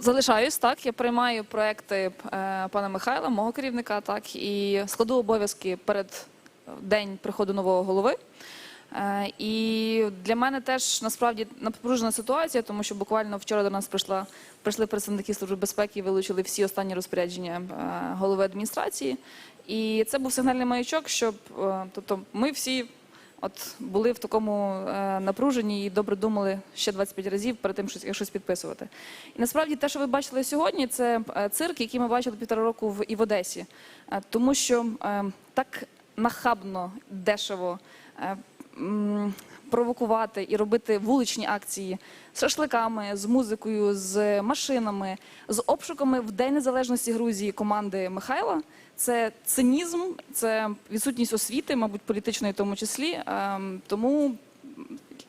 Залишаюсь так. Я приймаю проекти е, пана Михайла, мого керівника, так і складу обов'язки перед е, день приходу нового голови. Е, І для мене теж насправді напружена ситуація, тому що буквально вчора до нас прийшла прийшли представники служби безпеки і вилучили всі останні розпорядження е, голови адміністрації. І це був сигнальний маячок, щоб е, тобто ми всі от були в такому е, напруженні і добре думали ще 25 разів перед тим, щось, щось підписувати. І насправді те, що ви бачили сьогодні, це е, цирк, який ми бачили півтора року в і в Одесі, Е, тому що е, так нахабно, дешево. Провокувати і робити вуличні акції з шашликами, з музикою, з машинами, з обшуками в День Незалежності Грузії команди Михайла. Це цинізм, це відсутність освіти, мабуть, політичної в тому числі. Ем, Тому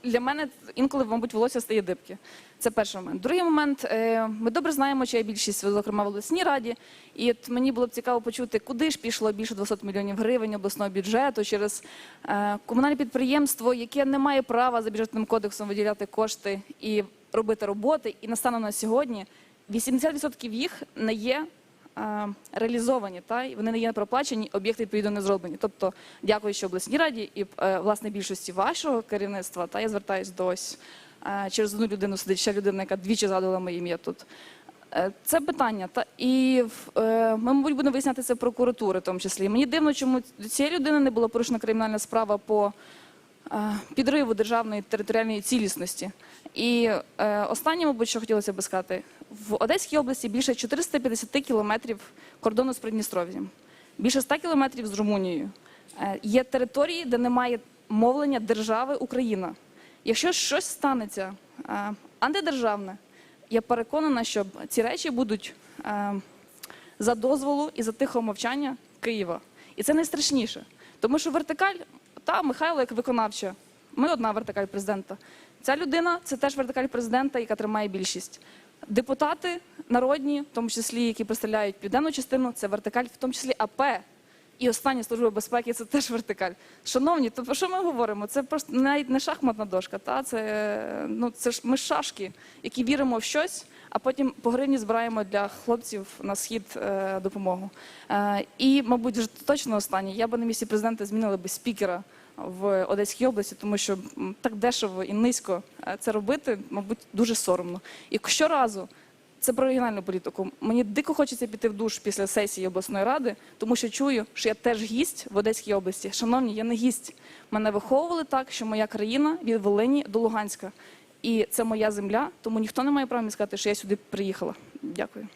для мене інколи, мабуть, волосся стає дибки. Це перший момент. Другий момент. е, Ми добре знаємо, чия більшість, зокрема в обласній раді. І от мені було б цікаво почути, куди ж пішло більше 200 мільйонів гривень обласного бюджету через е, комунальне підприємство, яке не має права за бюджетним кодексом виділяти кошти і робити роботи. І настаном на сьогодні 80% їх не є реалізовані, та і вони не є проплачені, об'єкти відповідно не зроблені. Тобто, дякуючи обласній раді і е, власне більшості вашого керівництва, та я звертаюсь до ось е, через одну людину сидить ще людина, яка двічі згадувала моє ім'я тут. Е, Це питання, та і е, ми, мабуть, будемо виясняти це прокуратури, в тому числі. Мені дивно, чому до цієї людини не була порушена кримінальна справа по е, підриву державної територіальної цілісності. І е, останнє, мабуть, що хотілося б сказати, в Одеській області більше 450 кілометрів кордону з Придністров'ям, більше 100 кілометрів з Румунією. Е, є території, де немає мовлення держави Україна. Якщо щось станеться е, антидержавне, я переконана, що ці речі будуть е, за дозволу і за тихого мовчання Києва. І це найстрашніше. Тому що вертикаль, та Михайло як виконавча, ми одна вертикаль президента. Ця людина це теж вертикаль президента, яка тримає більшість. Депутати народні, в тому числі, які представляють південну частину, це вертикаль, в тому числі АП. І остання служба безпеки це теж вертикаль. Шановні, то про що ми говоримо? Це просто навіть не шахматна дошка. Та це ну це ж ми шашки, які віримо в щось, а потім по гривні збираємо для хлопців на схід е, допомогу. Е, і, мабуть, вже точно останнє. Я би на місці президента змінила би спікера в Одеській області, тому що так дешево і низько е, це робити, мабуть, дуже соромно. І щоразу. Це про регіональну політику. Мені дико хочеться піти в душ після сесії обласної ради, тому що чую, що я теж гість в Одеській області. Шановні, я не гість. Мене виховували так, що моя країна від Волині до Луганська. І це моя земля, тому ніхто не має права мені сказати, що я сюди приїхала. Дякую.